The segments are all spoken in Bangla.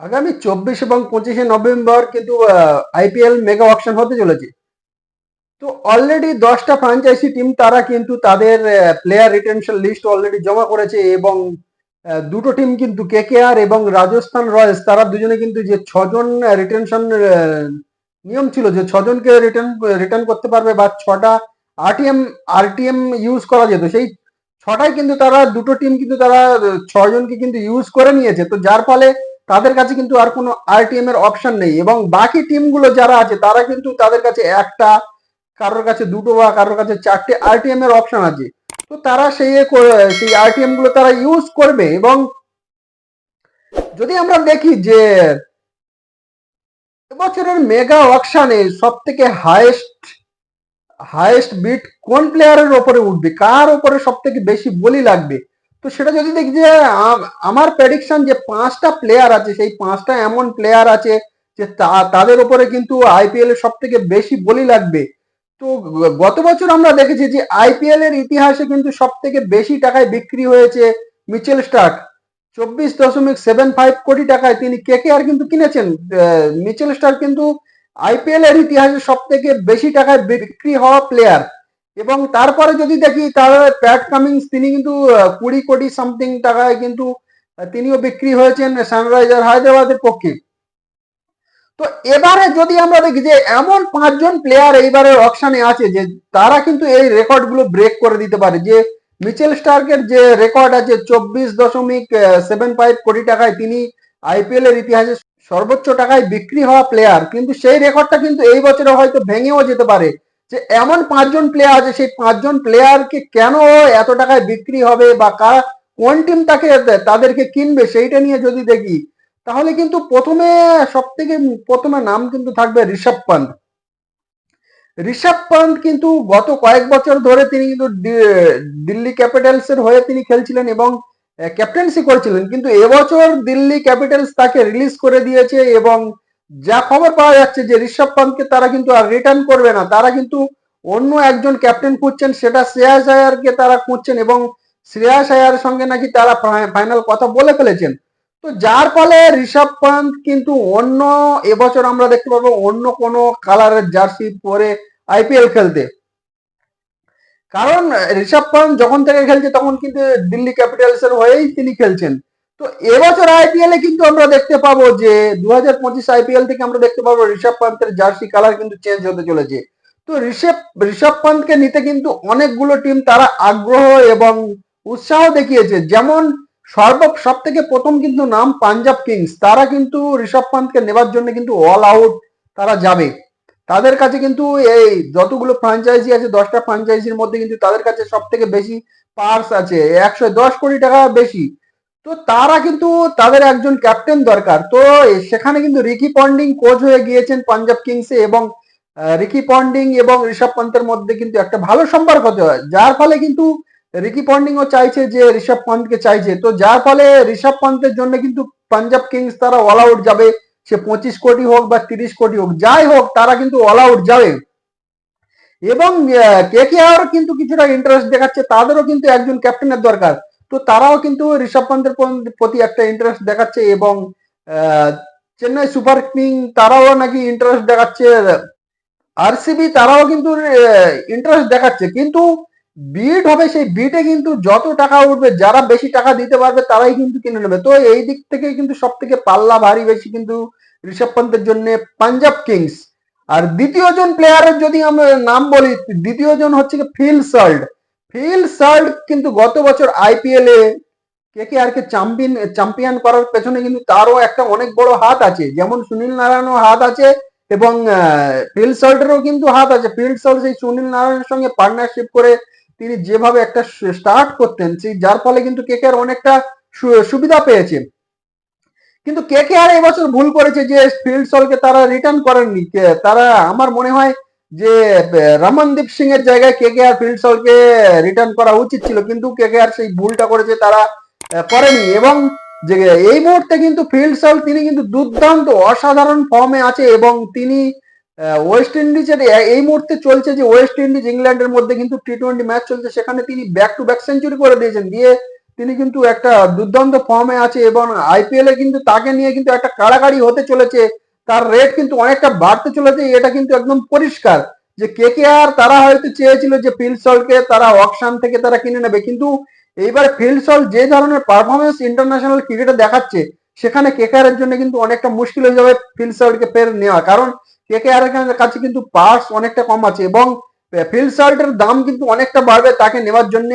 আগামী চব্বিশ এবং পঁচিশে নভেম্বর কিন্তু আইপিএল মেগা অকশন হতে চলেছে। তো অলরেডি দশটা ফ্রাঞ্চাইজি টিম তারা কিন্তু তাদের প্লেয়ার রিটেনশন লিস্ট অলরেডি জমা করেছে এবং দুটো টিম কিন্তু কেকেআর এবং রাজস্থান রয়্যালস তারা দুজনে কিন্তু যে ছজন রিটেনশন নিয়ম ছিল যে ছজনকে রিটার্ন রিটার্ন করতে পারবে বা ছটা আরটিএম আরটিএম ইউজ করা যেত, সেই ছটাই কিন্তু তারা, দুটো টিম কিন্তু তারা ছজনকে কিন্তু ইউজ করে নিয়েছে। তো যার ফলে তাদের কাছে কিন্তু আর কোনো আরটিএম এর অপশন নেই এবং বাকি টিমগুলো যারা আছে, তারা কিন্তু তাদের কাছে একটা, কারোর কাছে দুটো বা কারোর কাছে চারটে আরটিএম এর অপশন আছে। তো তারা সেই সেই আরটিএমগুলো তারা ইউজ করবে এবং যদি আমরা দেখি যে এবছরের মেগা অকশনে সব থেকে হাইয়েস্ট হাইয়েস্ট বিট কোন প্লেয়ারের ওপরে উঠবে? কার ওপরে সব থেকে বেশি বলি লাগবে? তো সেটা যদি দেখি যে আমার প্রেডিকশন যে পাঁচটা প্লেয়ার আছে, সেই পাঁচটা এমন প্লেয়ার আছে যে তাদের ওপরে কিন্তু আইপিএল এর সব থেকে বেশি বলি লাগবে। তো গত বছর আমরা দেখেছি যে আইপিএল এর ইতিহাসে কিন্তু সব থেকে বেশি টাকায় বিক্রি হয়েছে মিচেল স্টার্ক। চব্বিশ দশমিক সেভেন ফাইভ কোটি টাকায় তিনি কে কে আর কিন্তু কিনেছেন। মিচেল স্টার্ক কিন্তু আইপিএল এর ইতিহাসে সব থেকে বেশি টাকায় বিক্রি হওয়া প্লেয়ার এবং তারপরে যদি দেখি, তার প্যাট কামিংস, তিনি কিন্তু কুড়ি কোটি সামথিং টাকায় কিন্তু তিনিও বিক্রি হয়েছেন সানরাইজার হায়দ্রাবাদের পক্ষে। তো এবারে যদি আমরা দেখি যে, এমন পাঁচজন প্লেয়ার এইবারের অকশনে আছে যে, তারা কিন্তু এই রেকর্ডগুলো ব্রেক করে দিতে পারে। যে, মিচেল স্টার্কের যে রেকর্ড আছে, চব্বিশ দশমিক সেভেন ফাইভ কোটি টাকায় তিনি আইপিএল এর ইতিহাসে সর্বোচ্চ টাকায় বিক্রি হওয়া প্লেয়ার কিন্তু সেই রেকর্ডটা কিন্তু এই বছরে হয়তো ভেঙেও যেতে পারে। যে এমন পাঁচজন প্লেয়ার আছে, সেই পাঁচজন প্লেয়ারকে কেন এত টাকায় বিক্রি হবে বা কারা কোন টিম তাকে তাদেরকে কিনবে সেইটা নিয়ে যদি দেখি, তাহলে কিন্তু প্রথমে সব থেকে প্রথমে নাম কিন্তু থাকবে ঋষভ পান্ত ঋষভ পান্ত কিন্তু গত কয়েক বছর ধরে তিনি কিন্তু দিল্লি ক্যাপিটালস এর হয়ে তিনি খেলছিলেন এবং ক্যাপ্টেন্সি করেছিলেন। কিন্তু এবছর দিল্লি ক্যাপিটালস তাকে রিলিজ করে দিয়েছে এবং যা খবর পাওয়া যাচ্ছে যে ঋষভ পান্তকে তারা কিন্তু আর রিটার্ন করবে না, তারা কিন্তু অন্য একজন ক্যাপ্টেন খুঁজছেন, সেটা শ্রেয়াস আয়ারকে তারা খুঁজছেন এবং শ্রেয়াস আয়ার সঙ্গে নাকি তারা ফাইনাল কথা বলে ফেলেছেন। তো যার ফলে ঋষভ পান্ত কিন্তু অন্য এবছর আমরা দেখতে পাবো অন্য কোনো কালারের জার্সি পরে আইপিএল খেলতে। কারণ ঋষভ পান্ত যখন থেকে খেলছে তখন কিন্তু দিল্লি ক্যাপিটালস এর হয়েই তিনি খেলছেন। তো এবছর আইপিএল এ কিন্তু আমরা দেখতে পাবো যে দু হাজার পঁচিশ আইপিএল থেকে আমরা দেখতে পাবো ঋষভ পান্তের জার্সি কালার কিন্তু চেঞ্জ হতে চলেছে। তো ঋষভ ঋষভ পান্তকে নিতে কিন্তু অনেকগুলো টিম তারা আগ্রহ এবং উৎসাহ দেখিয়েছে। যেমন সর্ব সব থেকে প্রথম কিন্তু নাম পাঞ্জাব কিংস। তারা কিন্তু ঋষভ পান্তকে নেবার জন্য কিন্তু অল আউট তারা যাবে। তাদের কাছে কিন্তু এই যতগুলো ফ্রাঞ্চাইজি আছে, দশটা ফ্রাঞ্চাইজির মধ্যে কিন্তু তাদের কাছে সব থেকে বেশি পার্স আছে। একশো দশ কোটি টাকা বেশি। তো তারা কিন্তু তাদের একজন ক্যাপ্টেন দরকার। তো সেখানে কিন্তু রিকি পন্ডিং কোচ হয়ে গিয়েছেন পাঞ্জাব কিংসে এবং রিকি পন্ডিং এবং ঋষভ পান্তের মধ্যে কিন্তু একটা ভালো সম্পর্ক হতে হয়। যার ফলে কিন্তু রিকি পন্ডিংও চাইছে যে ঋষভ পান্তকে চাইছে। তো যার ফলে ঋষভ পান্তের জন্য কিন্তু পাঞ্জাব কিংস তারা অল আউট যাবে। সে পঁচিশ কোটি হোক বা তিরিশ কোটি হোক, যাই হোক, তারা কিন্তু অল আউট যাবে। এবং কে কে আর কিন্তু কিছুটা ইন্টারেস্ট দেখাচ্ছে। তাদেরও কিন্তু একজন ক্যাপ্টেনের দরকার। তো তারাও কিন্তু ঋষভ পান্তের প্রতি একটা ইন্টারেস্ট দেখাচ্ছে এবং চেন্নাই সুপার কিং তারাও নাকি ইন্টারেস্ট দেখাচ্ছে আরসিবি তারাও কিন্তু ইন্টারেস্ট দেখাচ্ছে। কিন্তু বিড হবে, সেই বিটে কিন্তু যত টাকা উঠবে, যারা বেশি টাকা দিতে পারবে, তারাই কিন্তু কিনে নেবে। তো এই দিক থেকে কিন্তু সব থেকে পাল্লা ভারী বেশি কিন্তু ঋষভ পান্তের জন্য পাঞ্জাব কিংস। আর দ্বিতীয় জন প্লেয়ারের যদি আমরা নাম বলি দ্বিতীয় জন হচ্ছে ফিল সাল্ট ফিল সাল্ট কিন্তু গত বছর আইপিএল এ কে কে আর কে চ্যাম্পিয়ন চ্যাম্পিয়ন করার পেছনে কিন্তু তারও একটা অনেক বড় হাত আছে। যেমন সুনীল নারায়ণও হাত আছে এবং ফিল সল্টেরও কিন্তু হাত আছে। ফিল্ড সল্ট সেই সুনীল নারায়ণের সঙ্গে পার্টনারশিপ করে তিনি যেভাবে একটা স্টার্ট করতেন, সেই যার ফলে কিন্তু কে কে আর অনেকটা সুবিধা পেয়েছে। কিন্তু কে কে আর এবছর ভুল করেছে যে ফিল্ড সলকে তারা রিটার্ন করেননি। তারা, আমার মনে হয় যে রমনদীপ সিং এর জায়গায় কে কে আর ফিল্ড সলকে রিটার্ন করা উচিত ছিল, কিন্তু কে কে আর সেই ভুলটা করেছে, তারা করেনি। এবং যে, এই মুহূর্তে কিন্তু ফিল্ড সল তিনি কিন্তু দুর্দান্ত, অসাধারণ ফর্মে আছে এবং তিনি ওয়েস্ট ইন্ডিজের এই মুহূর্তে চলছে যে ওয়েস্ট ইন্ডিজ ইংল্যান্ডের মধ্যে কিন্তু টি টোয়েন্টি ম্যাচ চলছে, সেখানে তিনি ব্যাক টু ব্যাক সেঞ্চুরি করে দিয়েছেন। দিয়ে তিনি কিন্তু একটা দুর্দান্ত ফর্মে আছে এবং আইপিএল এ কিন্তু তাকে নিয়ে কিন্তু একটা কাড়াকাড়ি হতে চলেছে। তার রেট কিন্তু অনেকটা বাড়তে চলেছে, এটা কিন্তু একদম পরিষ্কার। যে কে কে আর তারা হয়তো চেয়েছিল যে ফিলসলকে তারা অকশান থেকে তারা কিনে নেবে, কিন্তু এইবার ফিলসল যে ধরনের পারফরমেন্স ইন্টারন্যাশনাল ক্রিকেটে দেখাচ্ছে, সেখানে কেকেআর এর জন্য কিন্তু অনেকটা মুশকিল হয়ে যাবে ফিলসলকে ফের নেওয়া। কারণ কেকেআর কাছে কিন্তু পার্স অনেকটা কম আছে এবং ফিলসল্টের দাম কিন্তু অনেকটা বাড়বে তাকে নেওয়ার জন্য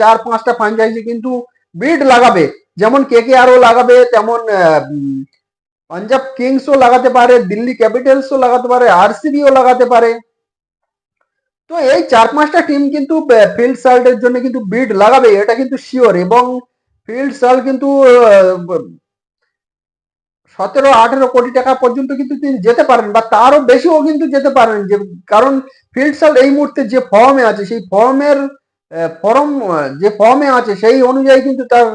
চার পাঁচটা ফ্রাঞ্চাইজি কিন্তু বিড লাগাবে। যেমন কেকেআরও লাগাবে, তেমন পাঞ্জাব কিংসও লাগাতে পারে, দিল্লি ক্যাপিটালসও লাগাতে পারে আর আরসিবিও লাগাতে পারে। তো এই চার পাঁচটা টিম কিন্তু ফিল্ড সাল্টের জন্য কিন্তু বিড লাগাবে, এটা কিন্তু শিওর এবং ফিল্ড সাল্ট কিন্তু সতেরো, আঠেরো কোটি টাকা পর্যন্ত কিন্তু তিনি যেতে পারেন বা তারও বেশিও কিন্তু যেতে পারেন যে, কারণ ফিল্ড সাল্ট এই মুহূর্তে যে ফর্মে আছে, সেই ফর্মের ফর্ম যে ফর্মে আছে, সেই অনুযায়ী কিন্তু তার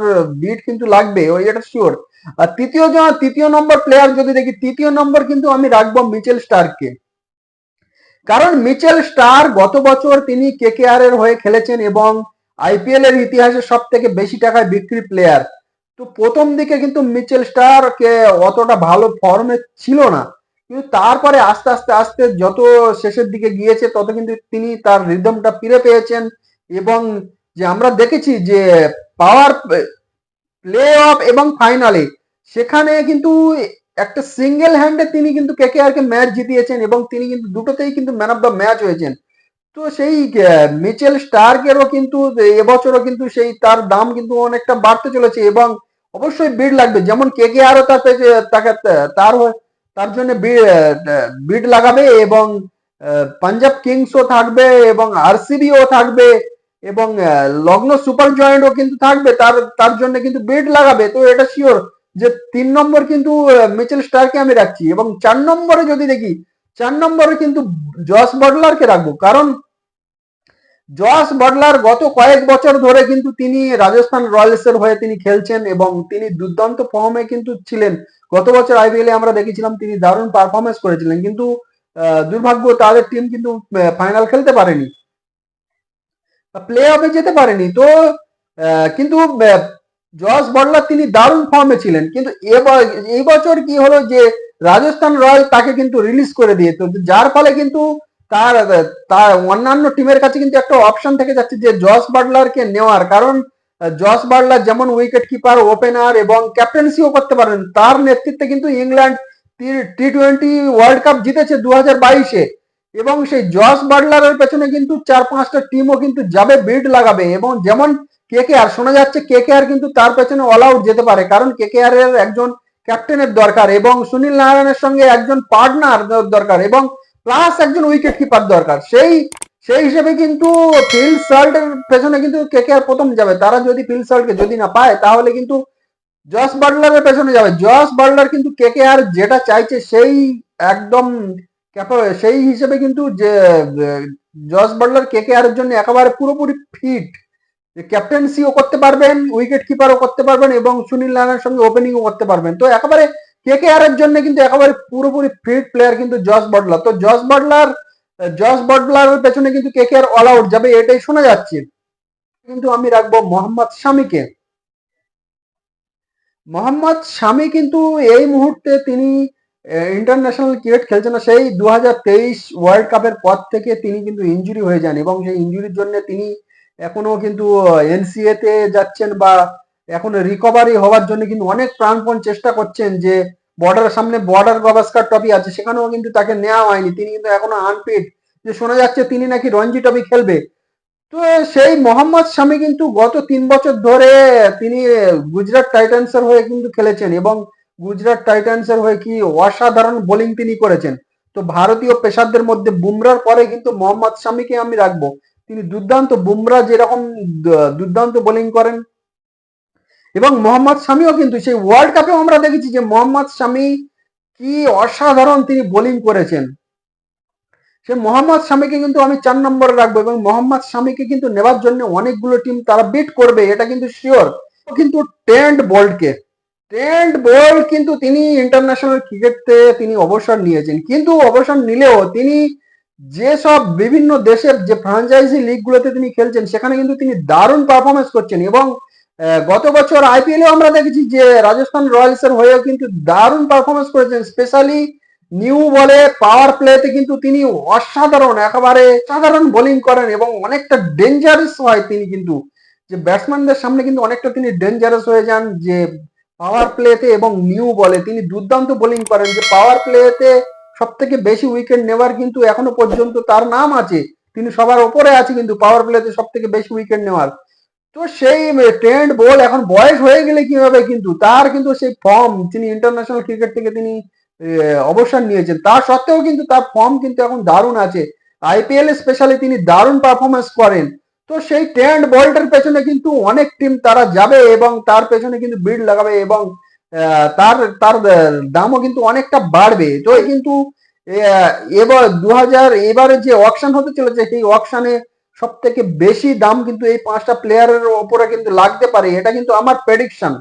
বিট কিন্তু লাগবে, ওই এটা শিওর আর তৃতীয় জন তৃতীয় নম্বর প্লেয়ার যদি দেখি, তৃতীয় নম্বর কিন্তু আমি রাখব মিচেল স্টারকে। কারণ মিচেল স্টার গত বছর তিনি কেকেআর এর হয়ে খেলেছেন এবং আইপিএল এর ইতিহাসে সব থেকে বেশি টাকায় বিক্রি প্লেয়ার তো প্রথম দিকে কিন্তু মিচেল স্টার কে অতটা ভালো ফর্মে ছিল না। কিন্তু তারপরে আস্তে আস্তে আস্তে যত শেষের দিকে গিয়েছে, তত কিন্তু তিনি তার রিদমটা ফিরে পেয়েছেন। এবং যে আমরা দেখেছি যে পাওয়ার প্লে অফ এবং ফাইনালে সেখানে কিন্তু একটা সিঙ্গেল হ্যান্ডে তিনি কিন্তু কেকেআর কে ম্যাচ জিতিয়েছেন এবং তিনি কিন্তু দুটোতেই কিন্তু ম্যান অফ দ্য ম্যাচ হয়েছেন। তো সেই মিচেল স্টার্কেরও কিন্তু এবছরও কিন্তু সেই তার দাম কিন্তু অনেকটা বাড়তে চলেছে এবং অবশ্যই বিড লাগবে। যেমন কেকেআরও তার পেছে- তাকে, তার তার জন্য বিড লাগাবে এবং পাঞ্জাব কিংসও থাকবে এবং আরসিবিও থাকবে। এবং লগ্ন সুপার জয়েন্টও কিন্তু থাকবে, তার তার জন্য কিন্তু বেড লাগাবে। তো এটা শিওর যে তিন নম্বর কিন্তু মিচেল স্টারকে আমি রাখছি। এবং চার নম্বরে যদি দেখি, চার নম্বরে কিন্তু জস বটলারকে রাখব। কারণ জস বটলার গত কয়েক বছর ধরে কিন্তু তিনি রাজস্থান রয়্যালসের হয়ে তিনি খেলছেন এবং তিনি দুর্দান্ত ফর্মে কিন্তু ছিলেন। গত বছর আইপিএলে আমরা দেখেছিলাম তিনি দারুণ পারফরমেন্স করেছিলেন। কিন্তু দুর্ভাগ্য তাদের টিম কিন্তু ফাইনাল খেলতে পারেনি। প্লে অফে যেতে পারেনি। তো কিন্তু জস বটলার তিনি দারুণ ফর্মে ছিলেন। কিন্তু এই বছর কি হলো যে, রাজস্থান রয়্যাল তাকে কিন্তু রিলিজ করে দিয়ে, তো যার ফলে কিন্তু তার তার অন্যান্য টিমের কাছে কিন্তু একটা অপশন থেকে যাচ্ছে যে জস বাটলারকে নেওয়ার। কারণ জস বাটলার যেমন উইকেট কিপার ওপেনার এবং ক্যাপ্টেন্সিও করতে পারেন, তার নেতৃত্বে কিন্তু England T twenty world cup জিতেছে দু হাজার বাইশে। এবং সেই জস বাটলারের পেছনে কিন্তু চার পাঁচটা টিমও কিন্তু যাবে বিড লাগাবে। এবং যেমন কে কে আর শোনা যাচ্ছে কে কে আর কিন্তু তার পেছনে অল আউট যেতে পারে, কারণ কে কে আর এর একজন ক্যাপ্টেনের দরকার এবং সুনীল নারায়ণের সঙ্গে একজন পার্টনার দরকার এবং প্লাস একজন উইকেট কিপার দরকার। সেই সেই হিসেবে কিন্তু ফিল্ড সাল্টের পেছনে কিন্তু কে কে আর প্রথম যাবে। তারা যদি ফিল্ড সাল্টকে যদি না পায়, তাহলে কিন্তু জস বাটলারের পেছনে যাবে। জস বাটলার কিন্তু কে কে আর যেটা চাইছে সেই একদম সেই হিসেবে কিন্তু যে জস বাটলার কে কে আর জন্য একেবারে পুরোপুরি ফিট। ক্যাপ্টেন্সিও করতে পারবেন উইকেট কিপারও করতে পারবেন এবং সুনীল নারায়ণের সঙ্গে ওপেনিংও করতে পারবেন। তো একেবারে কে কে আর এর জন্য কিন্তু একেবারে পুরোপুরি ফিট প্লেয়ার কিন্তু জস বটলার। তো জস বটলার জস বটলারের পেছনে কিন্তু কে কে আর অল আউট যাবে এটাই শোনা যাচ্ছে। কিন্তু আমি রাখব মোহাম্মদ শামিকে। মোহাম্মদ শামি কিন্তু এই মুহূর্তে তিনি ইন্টারন্যাশনাল ক্রিকেট খেলছে না সেই দু হাজার তেইশ ওয়ার্ল্ড কাপের পর থেকে তিনি কিন্তু ইনজুরি হয়ে যান এবং সেই ইনজুরির জন্য তিনি এখনও কিন্তু এনসিএ তে যাচ্ছেন বা এখন রিকভারি হওয়ার জন্য কিন্তু অনেক প্রাণপণ চেষ্টা করছেন যে বর্ডার সামনে বর্ডার গাভাস্কার ট্রফি আছে, সেখানেও কিন্তু তাকে নেওয়া হয়নি। তিনি কিন্তু এখনও আনফিট যে শোনা যাচ্ছে তিনি নাকি রঞ্জি ট্রফি খেলবে। তো সেই মোহাম্মদ শামি কিন্তু গত তিন বছর ধরে তিনি গুজরাট টাইটান্সের হয়ে কিন্তু খেলেছেন এবং গুজরাট টাইটান্সের হয়ে কি অসাধারণ বোলিং তিনি করেছেন। তো ভারতীয় পেশারদের মধ্যে বুমরার পরে কিন্তু মোহাম্মদ শামিকে আমি রাখব। তিনি দুর্দান্ত বুমরা যেরকম দুর্দান্ত বোলিং করেন। এবং মোহাম্মদ শামিও কিন্তু সেই ওয়ার্ল্ড কাপেও আমরা দেখেছি যে মোহাম্মদ শামি কি অসাধারণ তিনি বোলিং করেছেন। সে মোহাম্মদ শামিকে কিন্তু আমি চার নম্বরে রাখব এবং মোহাম্মদ শামিকে কিন্তু নেবার জন্য অনেকগুলো টিম তারা বিট করবে, এটা কিন্তু শিওর কিন্তু টেন্ট বোল্টকে ট্রেন্ট বোল্ট কিন্তু তিনি ইন্টারন্যাশনাল ক্রিকেটে তিনি অবসর নিয়েছেন। কিন্তু অবসর নিলেও তিনি যেসব বিভিন্ন দেশের যে ফ্রাঞ্চাইজি লিগগুলোতে তিনি খেলছেন, সেখানে কিন্তু তিনি দারুণ পারফরমেন্স করছেন এবং গত বছর আইপিএলে আমরা দেখেছি যে রাজস্থান রয়্যালসের হয়েও কিন্তু দারুণ পারফরমেন্স করেছেন। স্পেশালি নিউ বলে পাওয়ার প্লেতে কিন্তু তিনি অসাধারণ, একেবারে সাধারণ বোলিং করেন এবং অনেকটা ডেঞ্জারাস হয় তিনি কিন্তু। যে ব্যাটসম্যানদের সামনে কিন্তু অনেকটা তিনি ডেঞ্জারাস হয়ে যান, যে পাওয়ার প্লেতে এবং নিউ বলে তিনি দুর্দান্ত বোলিং করেন যে পাওয়ার প্লেতে সব থেকে বেশি উইকেট নেওয়ার কিন্তু এখনও পর্যন্ত তার নাম আছে। তিনি সবার ওপরে আছে কিন্তু পাওয়ার প্লেতে সব থেকে বেশি উইকেট নেওয়ার। তো সেই ট্রেন্ড বল এখন বয়স হয়ে গেলে কি হবে কিন্তু তার কিন্তু সেই ফর্ম তিনি ইন্টারন্যাশনাল ক্রিকেট থেকে তিনি অবসর নিয়েছেন। তা সত্ত্বেও কিন্তু তার ফর্ম কিন্তু এখন দারুণ আছে। আইপিএল স্পেশালি তিনি দারুণ পারফরমেন্স করেন। তো সেই ট্রেন্ড বলটার পেছনে কিন্তু অনেক টিম তারা যাবে এবং তার পেছনে কিন্তু বিড লাগাবে এবং তার তার দামও কিন্তু অনেকটা বাড়বে। তো কিন্তু এবার দু হাজার এবারে যে অকশন হতে চলেছে, সেই অকশনে সব থেকে বেশি দাম কিন্তু এই পাঁচটা প্লেয়ারের ওপরে কিন্তু লাগতে পারে। এটা কিন্তু আমার প্রেডিকশন